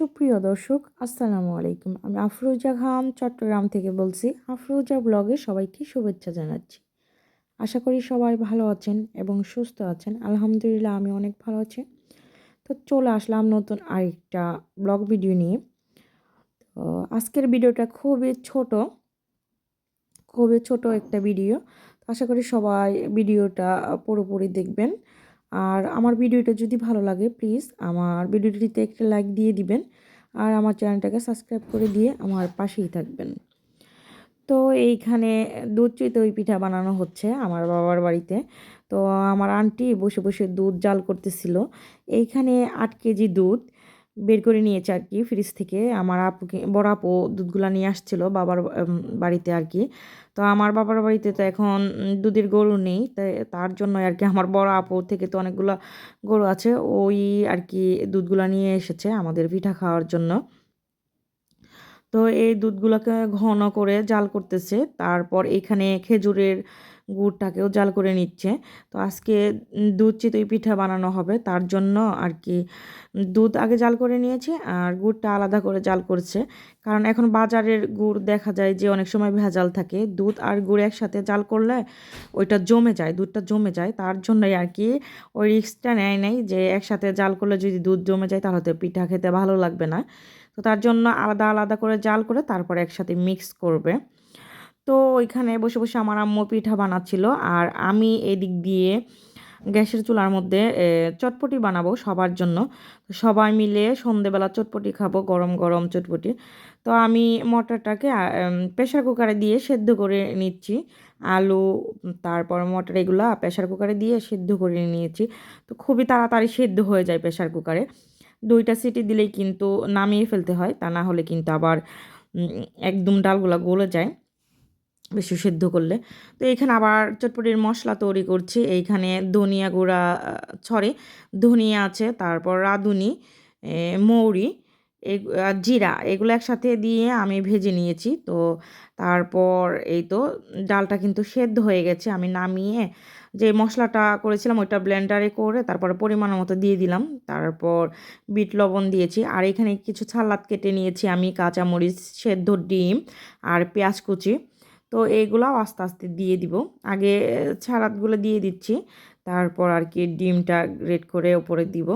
সুপ্রিয় দর্শক, আসসালামু আলাইকুম। আমি আফরোজা খান, চট্টগ্রাম থেকে বলছি। আফরোজা ব্লগে সবাইকে শুভেচ্ছা জানাচ্ছি। আশা করি সবাই ভালো আছেন এবং সুস্থ আছেন। আলহামদুলিল্লাহ, আমি অনেক ভালো আছি। তো চলে আসলাম নতুন আরেকটা ব্লগ ভিডিও নিয়ে। তো আজকের ভিডিওটা খুবই ছোট খুবই ছোট একটা ভিডিও। আশা করি সবাই ভিডিওটা পুরোপুরি দেখবেন। আর আমার ভিডিওটা যদি ভালো লাগে প্লিজ আমার ভিডিওটিতে একটা লাইক দিয়ে দিবেন আর আমার চ্যানেলটাকে সাবস্ক্রাইব করে দিয়ে আমার পাশেই থাকবেন। তো এইখানে দুধ চিতই পিঠা বানানো হচ্ছে আমার বাবার বাড়িতে। তো আমার আন্টি বসে বসে দুধ জাল করতেছিল। এইখানে আট কেজি দুধ বের করে নিয়েছে আর কি ফ্রিজ থেকে। আমার আপুকে, বড় আপু দুধগুলো নিয়ে আসছিল বাবার বাড়িতে আর কি তো আমার বাবার বাড়িতে তো এখন দুধের গরু নেই তার জন্য আর কি আমার বড় আপু থেকে তো অনেকগুলো গরু আছে, ওই আর কি দুধগুলো নিয়ে এসেছে আমাদের পিঠা খাওয়ার জন্য। তো এই দুধগুলোকে ঘন করে জাল করতেছে। তারপর এখানে খেজুরের গুড়টাকেও জাল করে নিচ্ছে। তো আজকে দুধ চিতই পিঠা বানানো হবে। তার জন্য আর কি দুধ আগে জাল করে নিয়েছে আর গুড়টা আলাদা করে জাল করছে। কারণ এখন বাজারের গুড় দেখা যায় যে অনেক সময় ভেজাল থাকে। দুধ আর গুড় একসাথে জাল করলে ওইটা জমে যায়, দুধটা জমে যায়। তার জন্যই আর কি ওই রিক্সটা নেয় নেই যে একসাথে জাল করলে যদি দুধ জমে যায় তাহলে তো পিঠা খেতে ভালো লাগবে না। তো তার জন্য আলাদা আলাদা করে জাল করে তারপরে একসাথে মিক্স করবে। তো ওইখানে বসে বসে আমার আম্মু পিঠা বানাচ্ছিল আর আমি এদিক দিয়ে গ্যাসের চুলার মধ্যে চটপটি বানাবো সবার জন্য। সবাই মিলে সন্ধেবেলা চটপটি খাব, গরম গরম চটপটি। তো আমি মটরটাকে প্রেশার কুকারে দিয়ে সেদ্ধ করে নিচ্ছি। আলু, তারপর মটর এগুলো প্রেশার কুকারে দিয়ে সেদ্ধ করে নিয়েছি। তো খুবই তাড়াতাড়ি সেদ্ধ হয়ে যায় প্রেশার কুকারে দুইটা সিটি দিলেই কিন্তু নামিয়ে ফেলতে হয়। তা না হলে কিন্তু আবার একদম ডালগুলা গলে যায় বেশি সেদ্ধ করলে। তো এখানে আবার চটপটির মশলা তৈরি করছি। এইখানে ধনিয়া গুঁড়া ছড়ে ধনিয়া আছে, তারপর রাঁধুনি মৌরি এই জিরা এগুলো একসাথে দিয়ে আমি ভেজে নিয়েছি। তো তারপর এই তো ডালটা কিন্তু সেদ্ধ হয়ে গেছে। আমি নামিয়ে যে মশলাটা করেছিলাম ওইটা ব্লেন্ডারে করে তারপরে পরিমাণ মতো দিয়ে দিলাম। তারপর বিট লবণ দিয়েছি। আর এখানে কিছু ছালাদ কেটে নিয়েছি আমি, কাঁচামরিচ, সেদ্ধ ডিম আর পেঁয়াজ কুচি। তো এইগুলাও আস্তে আস্তে দিয়ে দিব। আগে ছালাদগুলো দিয়ে দিচ্ছি। তারপর আর কি ডিমটা গ্রেট করে ওপরে দিব।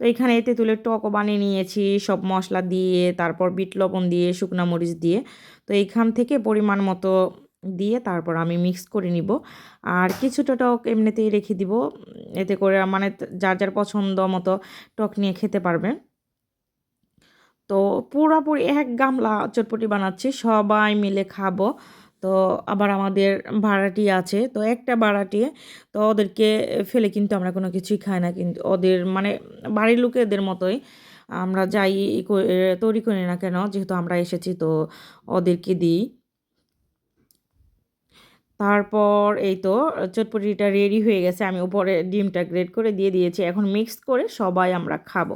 তো এখানে তেঁতুলের টকও বানিয়ে নিয়েছি, সব মশলা দিয়ে, তারপর বিট লবণ দিয়ে, শুকনা মরিচ দিয়ে। তো এইখান থেকে পরিমাণ মতো দিয়ে তারপর আমি মিক্স করে নিব। আর কিছুটা টক এমনিতেই রেখে দিব, এতে করে মানে যার যার পছন্দ মতো টক নিয়ে খেতে পারবেন তো পুরোপুরি এক গামলা চটপটি বানাচ্ছি, সবাই মিলে খাব। তো আবার আমাদের ভাড়াটি আছে। তো একটা ভাড়াটি তো ওদেরকে ফেলে কিন্তু আমরা কোনো কিছুই খাই না কিন্তু ওদের মানে বাড়ির লোকেদের মতোই আমরা যাই তৈরি করি না কেন, যেহেতু আমরা এসেছি তো ওদেরকে দিই। তারপর এই তো চটপটিটা রেডি হয়ে গেছে, আমি উপরে ডিমটা গ্রেড করে দিয়ে দিয়েছি, এখন মিক্স করে সবাই আমরা খাব।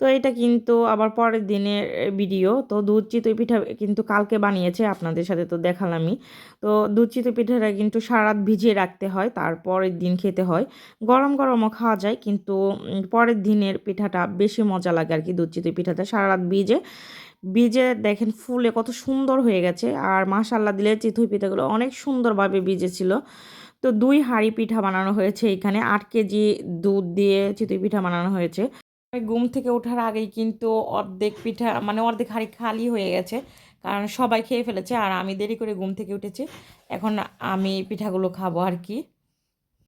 তো এটা কিন্তু আবার পরের দিনের ভিডিও তো দুধ চিতই পিঠা কিন্তু কালকে বানিয়েছে আপনাদের সাথে তো দেখালামই। তো দুধ চিতই পিঠাটা কিন্তু সারাত ভিজিয়ে রাখতে হয় তারপরের দিন খেতে হয়। গরম গরমও খাওয়া যায়, কিন্তু পরের দিনের পিঠাটা বেশি মজা লাগে আর কি দুধ চিতই পিঠাটা। সারা রাত ভিজে বীজে দেখেন ফুলে কত সুন্দর হয়ে গেছে। আর মাশাল্লাহ দিলে চিতই পিঠাগুলো অনেক সুন্দরভাবে ভিজেছিল। তো দুই হাঁড়ি পিঠা বানানো হয়েছে এখানে। আট কেজি দুধ দিয়ে চিতই পিঠা বানানো হয়েছে। ঘুম থেকে ওঠার আগেই কিন্তু অর্ধেক পিঠা মানে অর্ধেক হাঁড়ি খালি হয়ে গেছে। কারণ সবাই খেয়ে ফেলেছে আর আমি দেরি করে ঘুম থেকে উঠেছি। এখন আমি পিঠাগুলো খাব আর কি।